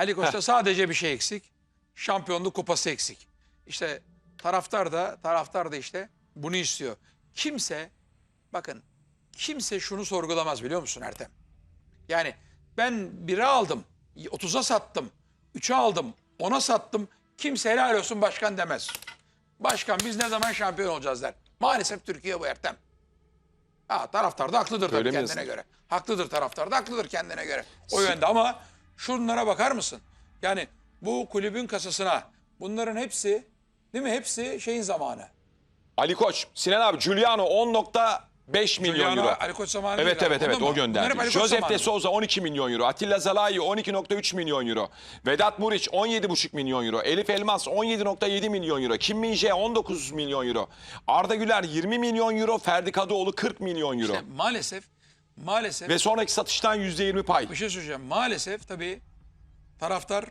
Ali Koç'ta sadece bir şey eksik. Şampiyonluk kupası eksik. İşte taraftar da taraftar da işte bunu istiyor. Kimse bakın kimse şunu sorgulamaz biliyor musun Ertem? Yani ben 1'e aldım, 30'a sattım, 3'e aldım, 10'a sattım. Kimse helal olsun başkan demez. Başkan biz ne zaman şampiyon olacağız der. Maalesef Türkiye bu Ertem. Ha, taraftar da haklıdır tabii Öyle kendine göre. Haklıdır taraftar da haklıdır kendine göre. O yönde ama şunlara bakar mısın? Yani bu kulübün kasasına bunların hepsi değil mi? Hepsi şeyin zamanı. Ali Koç, Sinan abi Giuliano 10.5 milyon Giuliano, euro. Ali Koç zamanı Evet değil evet evet o mı? Bunlar gönderdi. hep Ali Koç Josep zamanı. de Souza 12 milyon euro. Atilla Zalai 12.3 milyon euro. Vedat Muriç 17.5 milyon euro. Elif Elmas 17.7 milyon euro. Kim Min-jae 19 milyon euro. Arda Güler 20 milyon euro. Ferdi Kadıoğlu 40 milyon euro. İşte maalesef maalesef Ve sonraki satıştan %20 pay. bir şey söyleyeceğim. Maalesef tabii taraftar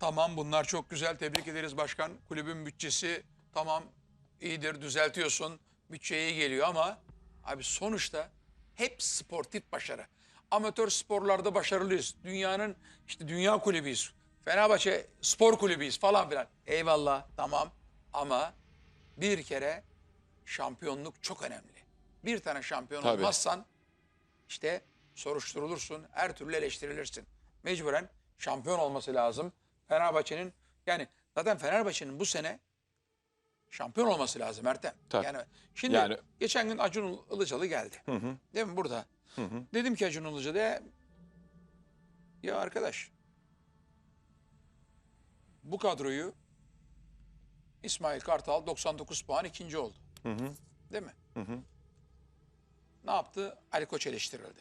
tamam bunlar çok güzel tebrik ederiz başkan. Kulübün bütçesi tamam iyidir düzeltiyorsun. Bütçe iyi geliyor ama abi sonuçta hep sportif başarı. Amatör sporlarda başarılıyız. Dünyanın işte dünya kulübüyüz. Fenerbahçe spor kulübüyüz falan filan. Eyvallah tamam ama bir kere şampiyonluk çok önemli. Bir tane şampiyon Tabii. olmazsan işte soruşturulursun, her türlü eleştirilirsin. Mecburen şampiyon olması lazım. Fenerbahçe'nin yani zaten Fenerbahçe'nin bu sene şampiyon olması lazım Ertem. Tabii. Yani şimdi Yani- geçen gün Acun Ilıcalı geldi. Değil mi burada? Dedim ki Acun Ilıcalı'ya ya arkadaş bu kadroyu İsmail Kartal 99 puan ikinci oldu. Değil mi? Ne yaptı? Ali Koç eleştirildi.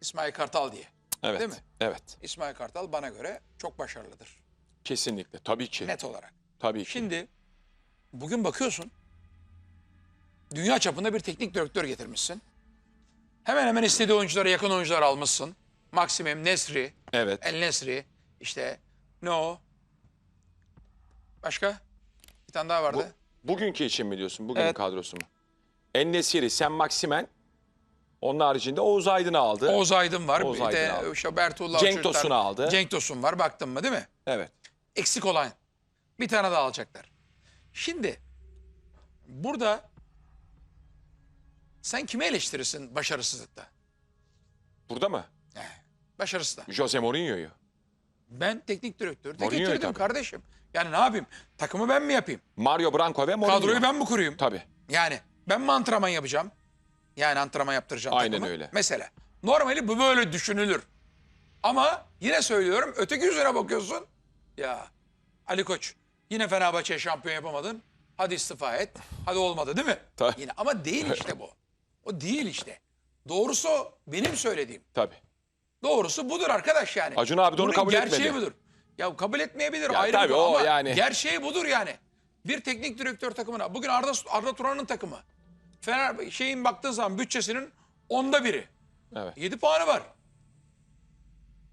İsmail Kartal diye. Evet. Değil mi? Evet. İsmail Kartal bana göre çok başarılıdır. Kesinlikle. Tabii ki. Net olarak. Tabii ki. Şimdi bugün bakıyorsun dünya çapında bir teknik direktör getirmişsin. Hemen hemen istediği oyunculara yakın oyuncular almışsın. Maximum Nesri, Evet. El Nesri, işte ne o? Başka? Bir tane daha vardı. Bu, bugünkü için mi diyorsun? Bugünün Evet. kadrosu mu? En-Nesyri, Sen Maksimen. Onun haricinde Oğuz Aydın'ı aldı. Oğuz Aydın var. Oğuz bir de aldı. işte Bertullah Cenk çocuklar- Tosun'u aldı. Cenk Tosun var baktın mı değil mi? Evet. eksik olan bir tane daha alacaklar. Şimdi burada sen kimi eleştirirsin başarısızlıkta? Burada mı? Başarısızda. Jose Mourinho'yu. Ben teknik direktör. Tek Mourinho'yu getirdim tabii. kardeşim. Yani ne yapayım? Takımı ben mi yapayım? Mario Branco ve Mourinho. Kadroyu ben mi kurayım? Tabii. Yani ben mi antrenman yapacağım? Yani antrenman yaptıracağım Aynen takımı. öyle. Mesela. Normali bu böyle düşünülür. Ama yine söylüyorum öteki yüzüne bakıyorsun. Ya Ali Koç yine Fenerbahçe'ye şampiyon yapamadın. Hadi istifa et. Hadi olmadı değil mi? Tabii. Yine ama değil işte bu. O değil işte. Doğrusu benim söylediğim. Tabii. Doğrusu budur arkadaş yani. Acun abi de onu Bunun kabul gerçeği etmedi. budur. Ya kabul etmeyebilir Ya ayrı tabii bir o ama yani. gerçeği budur yani. Bir teknik direktör takımına bugün Arda Arda Turan'ın takımı. Fener şeyin baktığın zaman bütçesinin onda biri. Evet. 7 puanı var.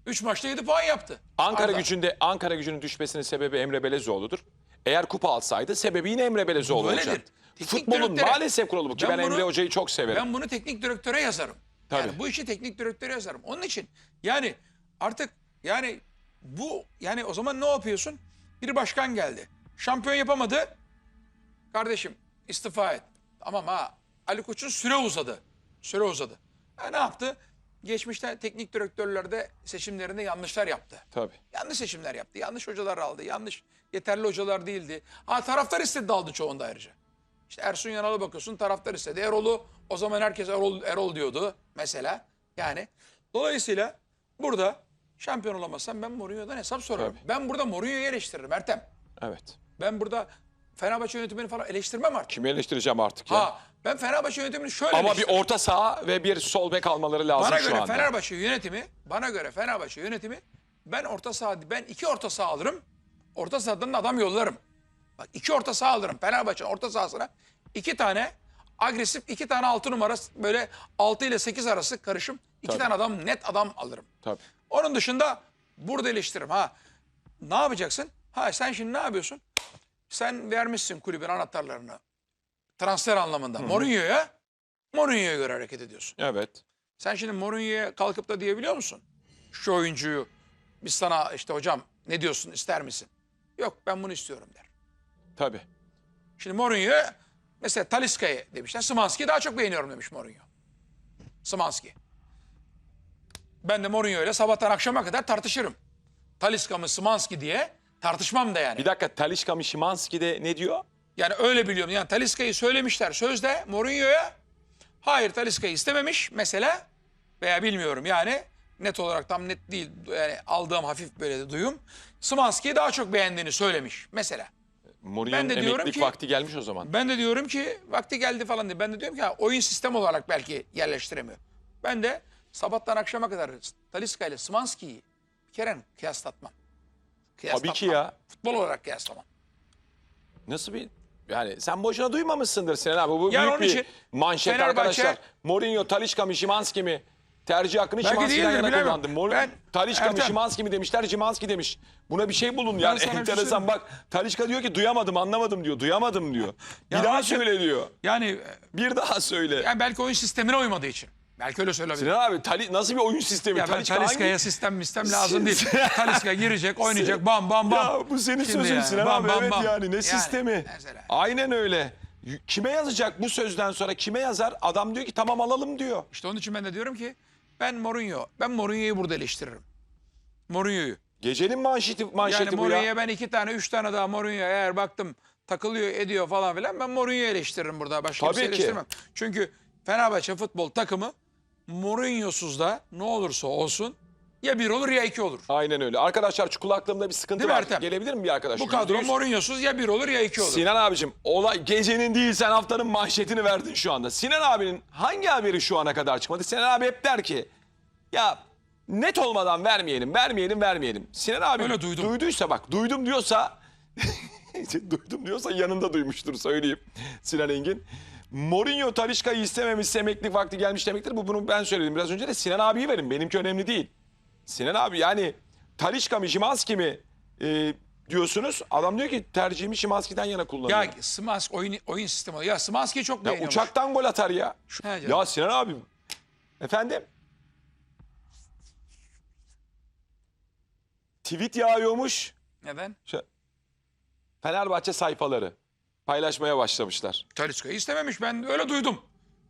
3 maçta 7 puan yaptı. Ankara Arda. gücünde Ankara gücünün düşmesinin sebebi Emre Belezoğlu'dur. Eğer kupa alsaydı sebebi yine Emre Belezoğlu Böyledir. olacaktı. Teknik Futbolun direktöre- maalesef kuralı bu ki ben, Ben bunu- Emre Hoca'yı çok severim. Ben bunu teknik direktöre yazarım. Yani Tabii. bu işi teknik direktöre yazarım. Onun için yani artık yani bu yani o zaman ne yapıyorsun? Bir başkan geldi. Şampiyon yapamadı. Kardeşim istifa et. Tamam ha Ali Koç'un süre uzadı. Süre uzadı. Ha, ne yaptı? Geçmişte teknik direktörlerde seçimlerinde yanlışlar yaptı. Tabii. Yanlış seçimler yaptı. Yanlış hocalar aldı. Yanlış yeterli hocalar değildi. Ha taraftar istedi aldı çoğunda ayrıca. İşte Ersun Yanal'a bakıyorsun taraftar istedi. Erol'u o zaman herkes Erol, Erol diyordu mesela. Yani dolayısıyla burada şampiyon olamazsam ben Mourinho'dan hesap sorarım. Tabii. Ben burada Mourinho'yu eleştiririm Ertem. Evet. Ben burada Fenerbahçe yönetimini falan eleştirmem artık. Kimi eleştireceğim artık ya? Ha ben Fenerbahçe yönetimini şöyle Ama bir eleştiririm. orta saha ve bir sol bek almaları lazım Bana şu göre anda. Fenerbahçe yönetimi, bana göre Fenerbahçe yönetimi ben orta saha ben iki orta saha alırım. Orta sahadan da adam yollarım. Bak iki orta saha alırım. Fenerbahçe orta sahasına iki tane agresif iki tane altı numara böyle altı ile sekiz arası karışım iki Tabii. tane adam net adam alırım. Tabii. Onun dışında burada eleştiririm. Ha ne yapacaksın? Ha sen şimdi ne yapıyorsun? Sen vermişsin kulübün anahtarlarını transfer anlamında Mourinho'ya. Mourinho'ya göre hareket ediyorsun. Evet. Sen şimdi Mourinho'ya kalkıp da diyebiliyor musun? Şu oyuncuyu Biz sana işte hocam ne diyorsun ister misin? Yok ben bunu istiyorum der. Tabii. Şimdi Mourinho mesela Taliska'yı demişler. Szymanski'yi daha çok beğeniyorum demiş Mourinho. Szymanski. Ben de Mourinho ile sabahtan akşama kadar tartışırım. Taliska mı Szymanski diye tartışmam da yani. Bir dakika Talişka Mişimanski de ne diyor? Yani öyle biliyorum. Yani Taliska'yı söylemişler sözde Mourinho'ya. Hayır Taliska'yı istememiş mesela. Veya bilmiyorum yani. Net olarak tam net değil. Yani aldığım hafif böyle de duyum. Szymanski'yi daha çok beğendiğini söylemiş mesela. Mourinho'nun emeklilik ki- vakti gelmiş o zaman. Ben de diyorum ki vakti geldi falan diye. Ben de diyorum ki ha, oyun sistem olarak belki yerleştiremiyor. Ben de sabahtan akşama kadar Taliska ile Szymanski'yi bir kere kıyaslatmam. Tabii ki ya. Futbol olarak kıyaslamam. Nasıl bir yani sen boşuna duymamışsındır Sinan abi. Bu Yani büyük onun bir için manşet Fenerbahçe- arkadaşlar. Mourinho, Talişka mı, Şimanski mi? Tercih hakkını Belki Şimanski'den değildir, yana bilemem. kullandı. Mor Ben- Talişka mı, Ertem. Şimanski mi demişler, Şimanski demiş. Buna bir şey bulun yani sana bir şey enteresan söyleyeyim. bak. Talişka diyor ki duyamadım, anlamadım diyor. Duyamadım diyor. Ya bir daha onun için- söyle diyor. Yani, Bir daha söyle. yani belki oyun sistemine uymadığı için. Belki öyle söyleyebilir. Sinan abi Tali, nasıl bir oyun sistemi? Ya ben Talisca Taliska'ya hangi- sistem sistem lazım değil. Taliska girecek, oynayacak, bam bam bam. Ya bu senin Şimdi sözün yani, Sinan bam, abi bam, evet bam. yani ne Yani, sistemi? mesela. Aynen öyle. Kime yazacak bu sözden sonra kime yazar? Adam diyor ki tamam alalım diyor. İşte onun için ben de diyorum ki ben Mourinho, ben Mourinho'yu burada eleştiririm. Mourinho'yu. Gecenin manşeti, manşeti Yani bu ya. Mourinho'ya ben iki tane, üç tane daha Mourinho eğer baktım takılıyor, ediyor falan filan ben Mourinho'yu eleştiririm burada. Başka Tabii kimseyi ki. eleştirmem. Çünkü Fenerbahçe futbol takımı Mourinho'suz da ne olursa olsun ya bir olur ya iki olur. Aynen öyle. Arkadaşlar şu kulaklığımda bir sıkıntı Değil mi var. Ertem? Gelebilir mi bir arkadaş? Bu kadro %100. Mourinho'suz ya bir olur ya iki olur. Sinan abicim olay gecenin değil sen haftanın manşetini verdin şu anda. Sinan abinin hangi haberi şu ana kadar çıkmadı? Sinan abi hep der ki ya net olmadan vermeyelim, vermeyelim, vermeyelim. Sinan abi Öyle duydum. duyduysa bak duydum diyorsa duydum diyorsa yanında duymuştur söyleyeyim Sinan Engin. Mourinho Talişka'yı istememişse emeklilik vakti gelmiş demektir. Bu bunu ben söyledim biraz önce de Sinan abiyi verin. Benimki önemli değil. Sinan abi yani Talişka mı Şimanski mi e, diyorsunuz. Adam diyor ki tercihimi Şimanski'den yana kullanıyorum. Ya Smask oyun, oyun sistemi. Ya Smaski'yi çok Ya beğeniyormuş. uçaktan gol atar ya. He canım. Ya Sinan abi. Efendim? Tweet yağıyormuş. Neden? Şu- Fenerbahçe sayfaları paylaşmaya başlamışlar. Taliska'yı istememiş. Ben öyle duydum.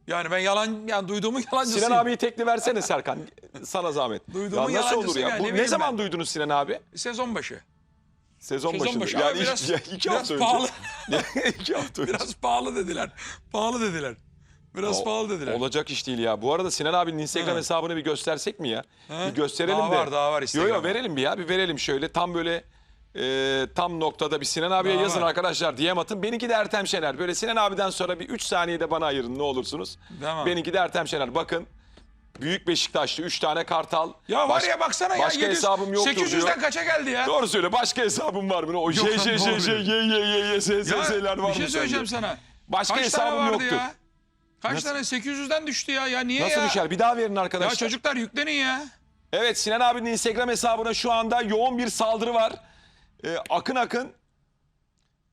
Yani ben yalan yani duyduğumu yalancısıyım. Sinan abiyi tekli versene Serkan. Sana zahmet. Duyduğumun ya nasıl olur ya? yani, Bu ne ne bileyim zaman ben. duydunuz Sinan abi? Sezon başı. Sezon, Sezon başında. başı. Yani biraz, iki, ya iki biraz hafta önce. pahalı. iki hafta önce. Biraz pahalı dediler. Pahalı dediler. Biraz O- pahalı dediler. Olacak iş değil ya. Bu arada Sinan abinin Instagram Ha. hesabını bir göstersek mi ya? Ha? Bir gösterelim Daha de. var, daha var Yo yo Instagram'da. verelim bir ya. Bir verelim şöyle tam böyle e, tam noktada bir Sinan abiye Daha yazın arkadaşlar diyem atın. Benimki de Ertem Şener. Böyle Sinan abiden sonra bir 3 saniyede bana ayırın ne olursunuz. Tamam. Benimki de Ertem Şener. Bakın Büyük Beşiktaşlı 3 tane kartal. Ya var Baş- ya baksana ya. Başka 700, hesabım yoktur 800'den diyor. kaça geldi ya? Doğru söyle. Başka hesabım var mı? O J Yok, J J J diyor. Y Y Y Y S S Ya, S'ler var bir şey mı söyleyeceğim sende? sana. Başka Kaç tane hesabım vardı yoktur. ya? Kaç Nasıl- tane? 800'den düştü ya. Ya niye Nasıl ya? düşer? Bir daha verin Ya arkadaşlar. çocuklar yüklenin ya. Evet Sinan abinin Instagram hesabına şu anda yoğun bir saldırı var. Ee, akın akın.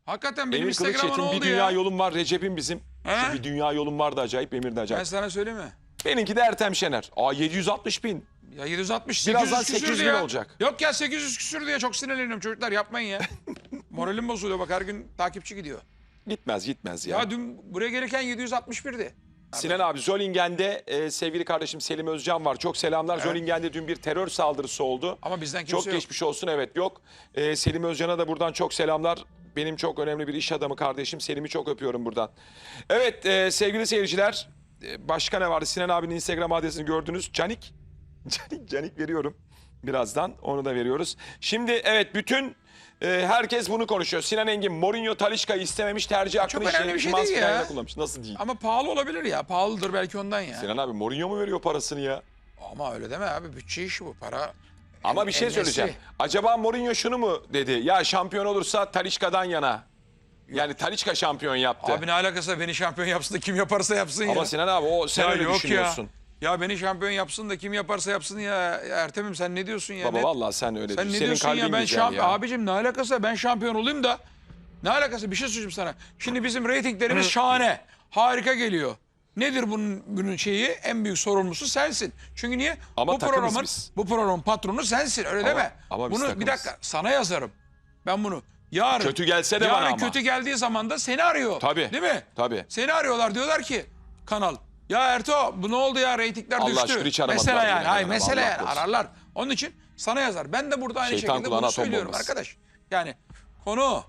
Hakikaten benim Emir Instagram'a ne Çetin bir oldu dünya ya? yolum var. Recep'in bizim. He? Bir dünya yolum vardı acayip. Emir de Ben acayip. sana söyleyeyim mi? Benimki de Ertem Şener. Aa 760 bin. Ya 760, Birazdan 800 800 küsürdü bin ya. olacak. Yok ya 800 küsür diye çok sinirleniyorum çocuklar yapmayın ya. Moralim bozuluyor bak her gün takipçi gidiyor. Gitmez gitmez ya. Ya dün buraya gelirken 761'di. Sinan abi Zolingen'de e, sevgili kardeşim Selim Özcan var. Çok selamlar. Zolingen'de dün bir terör saldırısı oldu. Ama bizden kimse Çok yok. geçmiş olsun evet yok. Ee, Selim Özcan'a da buradan çok selamlar. Benim çok önemli bir iş adamı kardeşim. Selim'i çok öpüyorum buradan. Evet e, sevgili seyirciler. e, başka ne vardı? Sinan abinin Instagram adresini gördünüz. Canik. Canik, Canik veriyorum. Birazdan onu da veriyoruz. Şimdi evet bütün e, herkes bunu konuşuyor. Sinan Engin Mourinho Talişka'yı istememiş tercih hakkını önemli işte bir şey değil ya. kullanmış. Nasıl değil? Ama pahalı olabilir ya. Pahalıdır belki ondan ya. Sinan abi Mourinho mu veriyor parasını ya? Ama öyle deme abi. Bütçe işi bu. Para. Ama bir şey en söyleyeceğim. Acaba Mourinho şunu mu dedi? Ya şampiyon olursa Talişka'dan yana. Yani Talişka şampiyon yaptı. Abi ne alakası var? beni şampiyon yapsın da kim yaparsa yapsın ya. Ama Sinan abi o sen ya öyle yok düşünüyorsun. Ya. Beni şampiyon yapsın da kim yaparsa yapsın ya. Ya Ertem'im sen ne diyorsun ya? Baba Ne- vallahi sen öyle Sen diyorsun. ne Senin diyorsun kalbin ya? Ben şampiyon. ya. Abicim ne alakası var? Ben şampiyon olayım da. Ne alakası? Bir şey söyleyeyim sana. Şimdi bizim reytinglerimiz şahane. Harika geliyor. Nedir bunun bunun şeyi? En büyük sorumlusu sensin. Çünkü niye? Ama bu programın biz. bu programın patronu sensin. Öyle deme. ama bunu bir takımız. dakika sana yazarım. Ben bunu yarın Kötü gelse de yarın bana ama. kötü geldiği zaman da seni arıyor. Tabii. Değil mi? Tabii. Seni arıyorlar diyorlar ki kanal. Ya Erto bu ne oldu ya reytingler Allah düştü. şükür hiç aramadılar Mesela yani. Hayır mesele Allah yani ararlar. Onun için sana yazar. Ben de burada aynı Şeytan şekilde bunu söylüyorum bombası. arkadaş. Yani konu.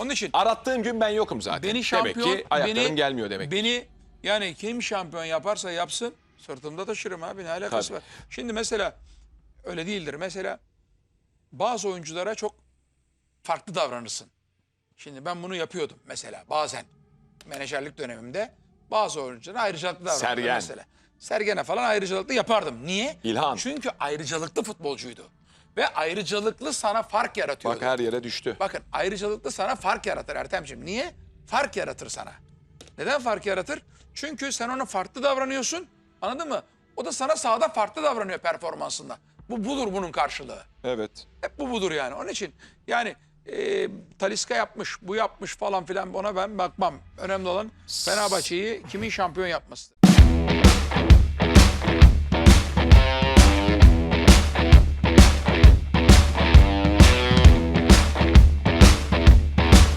Onun için Arattığım gün ben yokum zaten. beni şampiyon demek ki ayaklarım beni, gelmiyor demek. Beni yani kim şampiyon yaparsa yapsın sırtımda taşırım abi ne alakası Tabii. var. Şimdi mesela öyle değildir. Mesela bazı oyunculara çok farklı davranırsın. Şimdi ben bunu yapıyordum mesela bazen menajerlik dönemimde bazı oyunculara ayrıcalıklı davranırdım Sergen. mesela. Sergen'e falan ayrıcalıklı yapardım. Niye? İlhan. Çünkü ayrıcalıklı futbolcuydu. Ve ayrıcalıklı sana fark yaratıyordu. Bak her yere düştü. Bakın ayrıcalıklı sana fark yaratır Ertemciğim. Niye? Fark yaratır sana. Neden fark yaratır? Çünkü sen ona farklı davranıyorsun. Anladın mı? O da sana sahada farklı davranıyor performansında. Bu budur bunun karşılığı. Evet. Hep bu budur yani. Onun için yani e, Taliska yapmış, bu yapmış falan filan ona ben bakmam. Önemli olan Fenerbahçe'yi kimin şampiyon yapması.